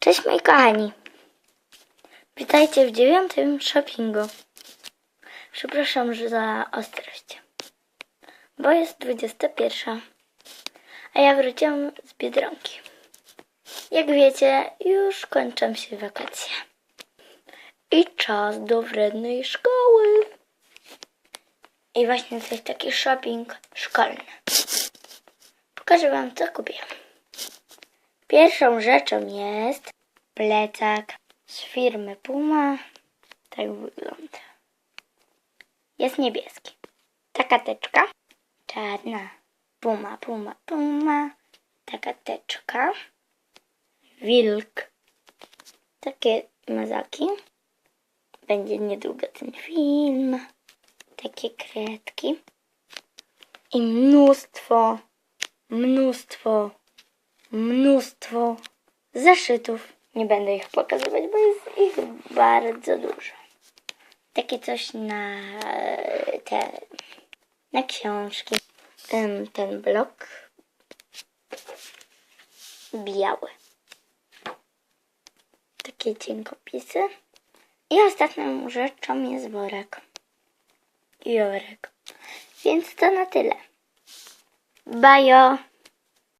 Cześć moi kochani. Witajcie w dziewiątym shoppingu. Przepraszam za ostrość. Bo jest 21. A ja wróciłam z Biedronki. Jak wiecie, już kończą się wakacje. I czas do wrednej szkoły. I właśnie to jest taki shopping szkolny. Pokażę wam co kupiłam. Pierwszą rzeczą jest plecak z firmy Puma. Tak wygląda. Jest niebieski. Taka teczka. Czarna. Puma, puma, puma. Taka teczka. Wilk. Takie mazaki. Będzie niedługo ten film. Takie kredki. I mnóstwo, mnóstwo mnóstwo zeszytów. Nie będę ich pokazywać, bo jest ich bardzo dużo. Takie coś na e, te na książki. Ten blok biały. Takie cienkopisy. I ostatnią rzeczą jest worek. I worek. Więc to na tyle. Bajo!